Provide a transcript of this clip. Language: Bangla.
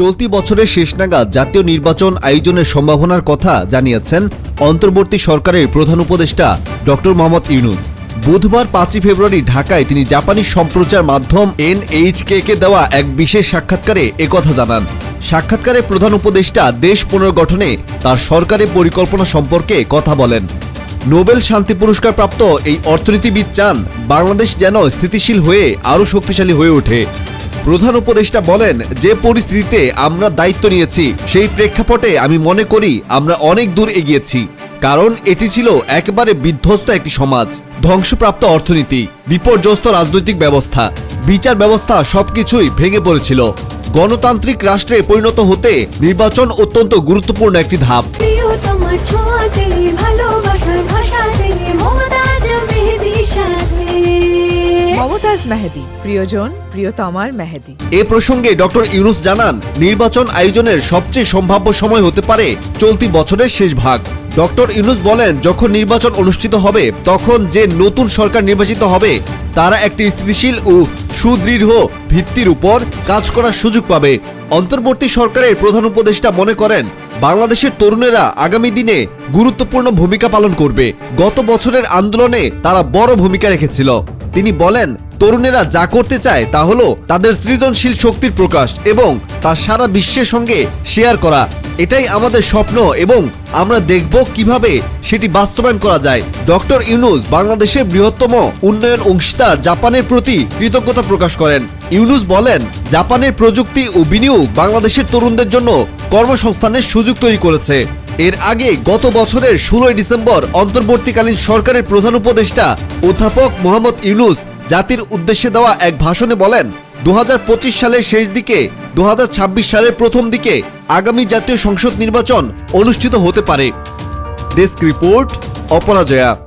চলতি বছরের শেষ নাগাদ জাতীয় নির্বাচন আয়োজনের সম্ভাবনার কথা জানিয়েছেন অন্তর্বর্তী সরকারের প্রধান উপদেষ্টা ডক্টর মোহাম্মদ ইউনুস। বুধবার পাঁচই ফেব্রুয়ারি ঢাকায় তিনি জাপানি সম্প্রচার মাধ্যম এনএইচকে কে দেওয়া এক বিশেষ সাক্ষাৎকারে একথা জানান। সাক্ষাৎকারে প্রধান উপদেষ্টা দেশ পুনর্গঠনে তার সরকারের পরিকল্পনা সম্পর্কে কথা বলেন। নোবেল শান্তি পুরস্কার প্রাপ্ত এই অর্থনীতিবিদ চান বাংলাদেশ যেন স্থিতিশীল হয়ে আরও শক্তিশালী হয়ে ওঠে। প্রধান উপদেষ্টা বলেন, যে পরিস্থিতিতে আমরা দায়িত্ব নিয়েছি, সেই প্রেক্ষাপটে আমি মনে করি আমরা অনেক দূর এগিয়েছি। কারণ এটি ছিল একেবারে বিধ্বস্ত একটি সমাজ, ধ্বংসপ্রাপ্ত অর্থনীতি, বিপর্যস্ত রাজনৈতিক ব্যবস্থা, বিচার ব্যবস্থা সবকিছুই ভেঙে পড়েছিল। গণতান্ত্রিক রাষ্ট্রে পরিণত হতে নির্বাচন অত্যন্ত গুরুত্বপূর্ণ একটি ধাপ। মমতাজ মেহেদি। প্রিয়জন, প্রিয়তমার মেহেদি। এ প্রসঙ্গে ডক্টর ইউনুস জানান, নির্বাচন আয়োজনের সবচেয়ে সম্ভাব্য সময় হতে পারে চলতি বছরের শেষ ভাগ। ডক্টর ইউনুস বলেন, যখন নির্বাচন অনুষ্ঠিত হবে, তখন যে নতুন সরকার নির্বাচিত হবে, তারা একটি স্থিতিশীল ও সুদৃঢ় ভিত্তির উপর কাজ করার সুযোগ পাবে। অন্তর্বর্তী সরকারের প্রধান উপদেষ্টা মনে করেন, বাংলাদেশের তরুণেরা আগামী দিনে গুরুত্বপূর্ণ ভূমিকা পালন করবে। গত বছরের আন্দোলনে তারা বড় ভূমিকা রেখেছিল। তিনি বলেন তরুণেরা যা করতে চায় তা হলো তাদের সৃজনশীল শক্তির প্রকাশ এবং তা সারা বিশ্বের সঙ্গে শেয়ার করা। এটাই আমাদের স্বপ্ন এবং আমরা দেখব কীভাবে সেটি বাস্তবায়ন করা যায়। ডক্টর ইউনুস বাংলাদেশের বৃহত্তম উন্নয়ন অংশীদার জাপানের প্রতি কৃতজ্ঞতা প্রকাশ করেন। ইউনুস বলেন, জাপানের প্রযুক্তি ও বিনিয়োগ বাংলাদেশের তরুণদের জন্য কর্মসংস্থানের সুযোগ তৈরি করেছে। এর আগে গত বছরের ষোলোই ডিসেম্বর অন্তর্বর্তীকালীন সরকারের প্রধান উপদেষ্টা অধ্যাপক মোহাম্মদ ইউনুস জাতির উদ্দেশ্যে দেওয়া এক ভাষণে বলেন দু হাজার পঁচিশ সালের শেষ দিকে দু হাজার ছাব্বিশ সালের প্রথম দিকে আগামী জাতীয় সংসদ নির্বাচন অনুষ্ঠিত হতে পারে। Desk report, Aparajaya.